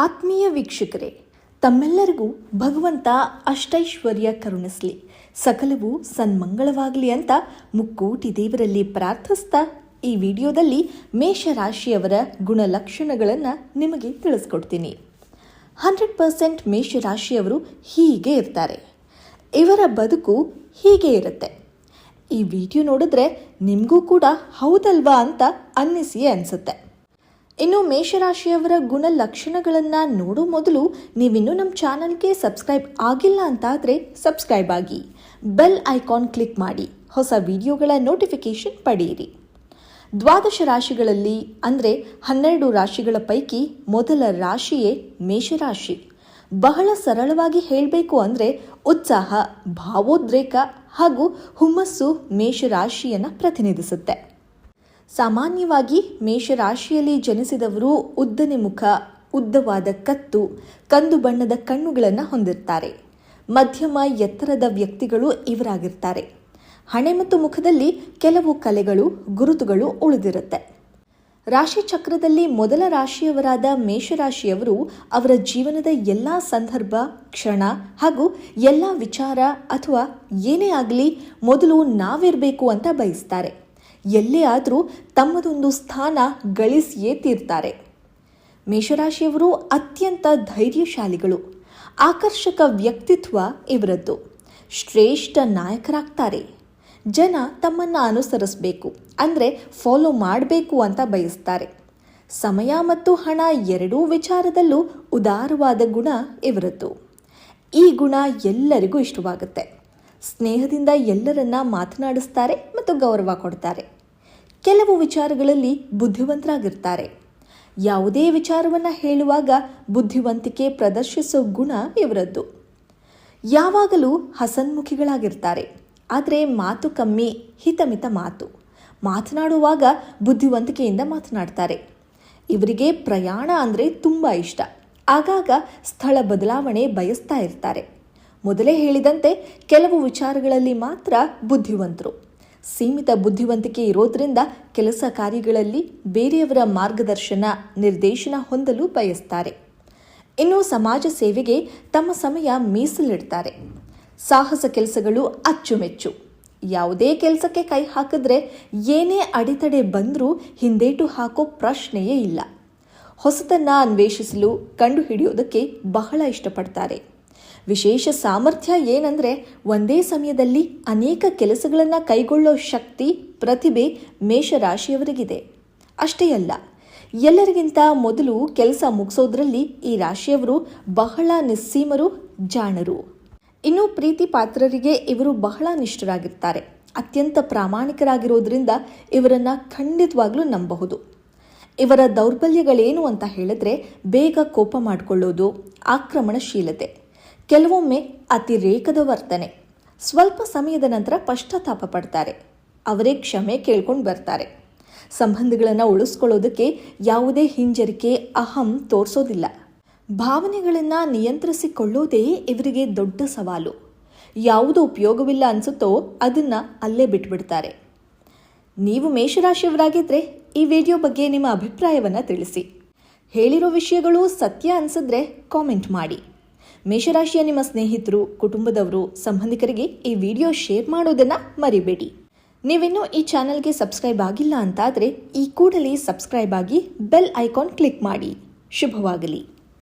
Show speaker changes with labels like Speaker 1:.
Speaker 1: ಆತ್ಮೀಯ ವೀಕ್ಷಕರೇ, ತಮ್ಮೆಲ್ಲರಿಗೂ ಭಗವಂತ ಅಷ್ಟೈಶ್ವರ್ಯ ಕರುಣಿಸಲಿ. ಸಕಲವು ಸನ್ಮಂಗಳವಾಗಲಿ ಅಂತ ಮುಕ್ಕೋಟಿ ದೇವರಲ್ಲಿ ಪ್ರಾರ್ಥಿಸ್ತಾ ಈ ವಿಡಿಯೋದಲ್ಲಿ ಮೇಷರಾಶಿಯವರ ಗುಣಲಕ್ಷಣಗಳನ್ನು ನಿಮಗೆ ತಿಳಿಸ್ಕೊಡ್ತೀನಿ. ಹಂಡ್ರೆಡ್ ಪರ್ಸೆಂಟ್ ಮೇಷರಾಶಿಯವರು ಹೀಗೆ ಇರ್ತಾರೆ. ಇವರ ಬದುಕು ಹೀಗೆ ಇರುತ್ತೆ. ಈ ವಿಡಿಯೋ ನೋಡಿದ್ರೆ ನಿಮಗೂ ಕೂಡ ಹೌದಲ್ವಾ ಅಂತ ಅನ್ನಿಸಿಯೇ ಅನಿಸುತ್ತೆ. ಇನ್ನು ಮೇಷರಾಶಿಯವರ ಗುಣಲಕ್ಷಣಗಳನ್ನು ನೋಡೋ ಮೊದಲು ನೀವಿನ್ನೂ ನಮ್ಮ ಚಾನಲ್ಗೆ ಸಬ್ಸ್ಕ್ರೈಬ್ ಆಗಿಲ್ಲ ಅಂತಾದರೆ ಸಬ್ಸ್ಕ್ರೈಬ್ ಆಗಿ. ಬೆಲ್ ಐಕಾನ್ ಕ್ಲಿಕ್ ಮಾಡಿ. ಹೊಸ ವಿಡಿಯೋಗಳ ನೋಟಿಫಿಕೇಶನ್ ಪಡೆಯಿರಿ. ದ್ವಾದಶ ರಾಶಿಗಳಲ್ಲಿ ಅಂದರೆ ಹನ್ನೆರಡು ರಾಶಿಗಳ ಪೈಕಿ ಮೊದಲ ರಾಶಿಯೇ ಮೇಷರಾಶಿ. ಬಹಳ ಸರಳವಾಗಿ ಹೇಳಬೇಕು ಅಂದರೆ ಉತ್ಸಾಹ, ಭಾವೋದ್ರೇಕ ಹಾಗೂ ಹುಮ್ಮಸ್ಸು ಮೇಷರಾಶಿಯನ್ನು ಪ್ರತಿನಿಧಿಸುತ್ತೆ. ಸಾಮಾನ್ಯವಾಗಿ ಮೇಷರಾಶಿಯಲ್ಲಿ ಜನಿಸಿದವರು ಉದ್ದನೆ ಮುಖ, ಉದ್ದವಾದ ಕತ್ತು, ಕಂದು ಬಣ್ಣದ ಕಣ್ಣುಗಳನ್ನು ಹೊಂದಿರ್ತಾರೆ. ಮಧ್ಯಮ ಎತ್ತರದ ವ್ಯಕ್ತಿಗಳು ಇವರಾಗಿರ್ತಾರೆ. ಹಣೆ ಮತ್ತು ಮುಖದಲ್ಲಿ ಕೆಲವು ಕಲೆಗಳು, ಗುರುತುಗಳು ಉಳಿದಿರುತ್ತೆ. ರಾಶಿ ಚಕ್ರದಲ್ಲಿ ಮೊದಲ ರಾಶಿಯವರಾದ ಮೇಷರಾಶಿಯವರು ಅವರ ಜೀವನದ ಎಲ್ಲ ಸಂದರ್ಭ, ಕ್ಷಣ ಹಾಗೂ ಎಲ್ಲ ವಿಚಾರ ಅಥವಾ ಏನೇ ಆಗಲಿ ಮೊದಲು ನಾವಿರಬೇಕು ಅಂತ ಬಯಸ್ತಾರೆ. ಎಲ್ಲೇ ಆದರೂ ತಮ್ಮದೊಂದು ಸ್ಥಾನ ಗಳಿಸಿಯೇ ತೀರ್ತಾರೆ. ಮೇಷರಾಶಿಯವರು ಅತ್ಯಂತ ಧೈರ್ಯಶಾಲಿಗಳು. ಆಕರ್ಷಕ ವ್ಯಕ್ತಿತ್ವ ಇವರದ್ದು. ಶ್ರೇಷ್ಠ ನಾಯಕರಾಗ್ತಾರೆ. ಜನ ತಮ್ಮನ್ನು ಅನುಸರಿಸಬೇಕು, ಅಂದರೆ ಫಾಲೋ ಮಾಡಬೇಕು ಅಂತ ಬಯಸ್ತಾರೆ. ಸಮಯ ಮತ್ತು ಹಣ ಎರಡೂ ವಿಚಾರದಲ್ಲೂ ಉದಾರವಾದ ಗುಣ ಇವರದ್ದು. ಈ ಗುಣ ಎಲ್ಲರಿಗೂ ಇಷ್ಟವಾಗುತ್ತೆ. ಸ್ನೇಹದಿಂದ ಎಲ್ಲರನ್ನ ಮಾತನಾಡಿಸ್ತಾರೆ ಮತ್ತು ಗೌರವ ಕೊಡ್ತಾರೆ. ಕೆಲವು ವಿಚಾರಗಳಲ್ಲಿ ಬುದ್ಧಿವಂತರಾಗಿರ್ತಾರೆ. ಯಾವುದೇ ವಿಚಾರವನ್ನು ಹೇಳುವಾಗ ಬುದ್ಧಿವಂತಿಕೆ ಪ್ರದರ್ಶಿಸೋ ಗುಣ ಇವರದ್ದು. ಯಾವಾಗಲೂ ಹಸನ್ಮುಖಿಗಳಾಗಿರ್ತಾರೆ. ಆದರೆ ಮಾತು ಕಮ್ಮಿ, ಹಿತಮಿತ ಮಾತು. ಮಾತನಾಡುವಾಗ ಬುದ್ಧಿವಂತಿಕೆಯಿಂದ ಮಾತನಾಡ್ತಾರೆ. ಇವರಿಗೆ ಪ್ರಯಾಣ ಅಂದರೆ ತುಂಬ ಇಷ್ಟ. ಆಗಾಗ ಸ್ಥಳ ಬದಲಾವಣೆ ಬಯಸ್ತಾ ಇರ್ತಾರೆ. ಮೊದಲೇ ಹೇಳಿದಂತೆ ಕೆಲವು ವಿಚಾರಗಳಲ್ಲಿ ಮಾತ್ರ ಬುದ್ಧಿವಂತರು. ಸೀಮಿತ ಬುದ್ಧಿವಂತಿಕೆ ಇರೋದ್ರಿಂದ ಕೆಲಸ ಕಾರ್ಯಗಳಲ್ಲಿ ಬೇರೆಯವರ ಮಾರ್ಗದರ್ಶನ, ನಿರ್ದೇಶನ ಹೊಂದಲು ಬಯಸ್ತಾರೆ. ಇನ್ನು ಸಮಾಜ ಸೇವೆಗೆ ತಮ್ಮ ಸಮಯ ಮೀಸಲಿಡ್ತಾರೆ. ಸಾಹಸ ಕೆಲಸಗಳು ಅಚ್ಚುಮೆಚ್ಚು. ಯಾವುದೇ ಕೆಲಸಕ್ಕೆ ಕೈ ಹಾಕಿದ್ರೆ ಏನೇ ಅಡೆತಡೆ ಬಂದರೂ ಹಿಂದೇಟು ಹಾಕೋ ಪ್ರಶ್ನೆಯೇ ಇಲ್ಲ. ಹೊಸತನ್ನ ಅನ್ವೇಷಿಸಲು ಕಂಡುಹಿಡಿಯೋದಕ್ಕೆ ಬಹಳ ಇಷ್ಟಪಡ್ತಾರೆ. ವಿಶೇಷ ಸಾಮರ್ಥ್ಯ ಏನಂದರೆ ಒಂದೇ ಸಮಯದಲ್ಲಿ ಅನೇಕ ಕೆಲಸಗಳನ್ನು ಕೈಗೊಳ್ಳೋ ಶಕ್ತಿ, ಪ್ರತಿಭೆ ಮೇಷರಾಶಿಯವರಿಗಿದೆ. ಅಷ್ಟೇ ಅಲ್ಲ, ಎಲ್ಲರಿಗಿಂತ ಮೊದಲು ಕೆಲಸ ಮುಗಿಸೋದ್ರಲ್ಲಿ ಈ ರಾಶಿಯವರು ಬಹಳ ನಿಸ್ಸೀಮರು, ಜಾಣರು. ಇನ್ನು ಪ್ರೀತಿ ಪಾತ್ರರಿಗೆ ಇವರು ಬಹಳ ನಿಷ್ಠರಾಗಿರ್ತಾರೆ. ಅತ್ಯಂತ ಪ್ರಾಮಾಣಿಕರಾಗಿರೋದ್ರಿಂದ ಇವರನ್ನು ಖಂಡಿತವಾಗ್ಲೂ ನಂಬಬಹುದು. ಇವರ ದೌರ್ಬಲ್ಯಗಳೇನು ಅಂತ ಹೇಳಿದ್ರೆ ಬೇಗ ಕೋಪ ಮಾಡಿಕೊಳ್ಳೋದು, ಆಕ್ರಮಣಶೀಲತೆ. ಕೆಲವೊಮ್ಮೆ ಅತಿರೇಕದ ವರ್ತನೆ. ಸ್ವಲ್ಪ ಸಮಯದ ನಂತರ ಪಶ್ಚಾತ್ತಾಪ ಪಡ್ತಾರೆ. ಅವರೇ ಕ್ಷಮೆ ಕೇಳ್ಕೊಂಡು ಬರ್ತಾರೆ. ಸಂಬಂಧಗಳನ್ನು ಉಳಿಸ್ಕೊಳ್ಳೋದಕ್ಕೆ ಯಾವುದೇ ಹಿಂಜರಿಕೆ, ಅಹಂ ತೋರಿಸೋದಿಲ್ಲ. ಭಾವನೆಗಳನ್ನು ನಿಯಂತ್ರಿಸಿಕೊಳ್ಳೋದೇ ಇವರಿಗೆ ದೊಡ್ಡ ಸವಾಲು. ಯಾವುದು ಉಪಯೋಗವಿಲ್ಲ ಅನಿಸುತ್ತೋ ಅದನ್ನು ಅಲ್ಲೇ ಬಿಟ್ಬಿಡ್ತಾರೆ. ನೀವು ಮೇಷರಾಶಿಯವರಾಗಿದ್ದರೆ ಈ ವಿಡಿಯೋ ಬಗ್ಗೆ ನಿಮ್ಮ ಅಭಿಪ್ರಾಯವನ್ನು ತಿಳಿಸಿ. ಹೇಳಿರೋ ವಿಷಯಗಳು ಸತ್ಯ ಅನಿಸಿದ್ರೆ ಕಾಮೆಂಟ್ ಮಾಡಿ. ಮೇಷರಾಶಿಯ ನಿಮ್ಮ ಸ್ನೇಹಿತರು, ಕುಟುಂಬದವರು, ಸಂಬಂಧಿಕರಿಗೆ ಈ ವಿಡಿಯೋ ಶೇರ್ ಮಾಡೋದನ್ನು ಮರಿಬೇಡಿ. ನೀವಿನ್ನೂ ಈ ಚಾನಲ್ಗೆ ಸಬ್ಸ್ಕ್ರೈಬ್ ಆಗಿಲ್ಲ ಅಂತಾದರೆ ಈ ಕೂಡಲೇ ಸಬ್ಸ್ಕ್ರೈಬ್ ಆಗಿ ಬೆಲ್ ಐಕಾನ್ ಕ್ಲಿಕ್ ಮಾಡಿ. ಶುಭವಾಗಲಿ.